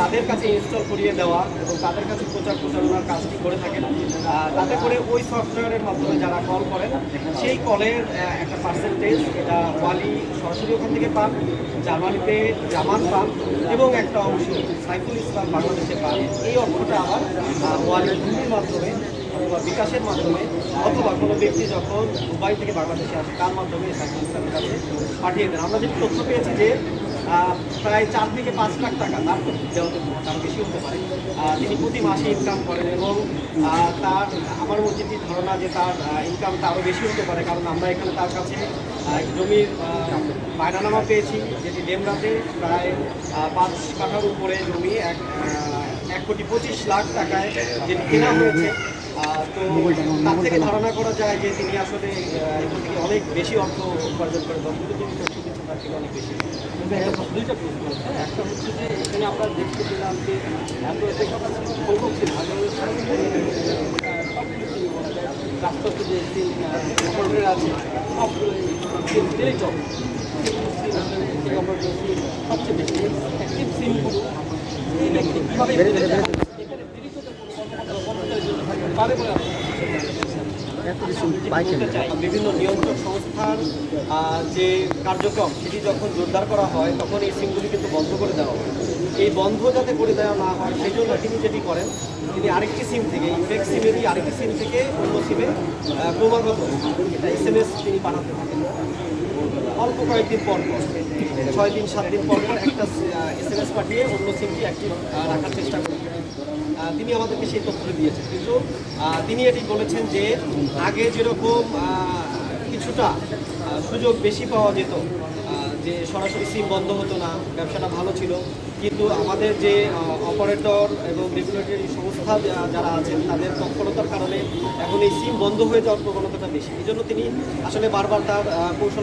তাদের কাছে ইনস্টল করিয়ে দেওয়া এবং তাদের কাছে প্রচার প্রচারণার কাজটি করে থাকেন। তাতে করে ওই সফটওয়্যারের মাধ্যমে যারা কল করেন, সেই কলের একটা পার্সেন্টেজ এটা ওয়ালি সরাসরি ওখান থেকে পান জার্মানিতে জামান পান এবং একটা অংশ সাইফুল ইসলাম বাংলাদেশে পান। এই অর্থটা আবার ওয়ালি ভূমির মাধ্যমে অথবা বিকাশের মাধ্যমে অথবা কোনো ব্যক্তি যখন দুবাই থেকে বাংলাদেশে আসে, তার মাধ্যমে সাইফুল ইসলামের কাছে পাঠিয়ে দেন। আমরা যেটি তথ্য পেয়েছি যে প্রায় চার থেকে পাঁচ লাখ টাকা তার দেওয়া তো তার বেশি হতে পারে। তিনি প্রতি মাসে ইনকাম করেন এবং তার, আমার যেটি ধারণা যে তার ইনকামটা আরও বেশি হতে পারে, কারণ আমরা এখানে তার কাছে জমির বায়নানামা পেয়েছি, যেটি ডেমরাতে প্রায় পাঁচ কাঠার উপরে জমি এক এক কোটি পঁচিশ লাখ টাকায় যেটি কেনা হয়েছে। তার থেকে ধারণা করা যায় যে তিনি আসলে অনেক বেশি অর্থ উপার্জন থেকে অনেক বেশি। দুইটা প্রশ্ন আছে। একটা হচ্ছে যে এখানে আমরা দেখতে পেলাম যে এত রাষ্ট্রপতি যে আছে সবগুলো সবচেয়ে বেশি অ্যাক্টিভ সিমগুলো কীভাবে বিভিন্ন নিয়ন্ত্রক সংস্থার যে কার্যক্রম, সেটি যখন জোরদার করা হয়, তখন এই সিমগুলি কিন্তু বন্ধ করে দেওয়া হয়। এই বন্ধ যাতে করে দেওয়া না হয়, সেই জন্য তিনি যেটি করেন, তিনি আরেকটি সিম থেকে ইফেক্ট সিমেরই আরেকটি সিম থেকে অন্য সিমে ক্রমাগত এস এম এস তিনি পাঠাতে থাকেন। অল্প কয়েকদিন পর পর, ছয় দিন, সাত দিন পর পর একটা এস এম এস পাঠিয়ে অন্য সিমটি অ্যাক্টিভ রাখার চেষ্টা করেন। তিনি আমাদেরকে সেই তথ্য দিয়েছেন। কিন্তু তিনি এটি বলেছেন যে আগে যেরকম কিছুটা সুযোগ বেশি পাওয়া যেত যে সরাসরি সিম বন্ধ হতো না, ব্যবসাটা ভালো ছিল। কিন্তু আমাদের যে অপারেটর এবং রেগুলেটরি সংস্থা যারা আছেন, তাদের তৎপরতার কারণে এখন এই সিম বন্ধ হয়ে যাওয়ার প্রবণতাটা বেশি। এই জন্য তিনি আসলে বারবার তার কৌশল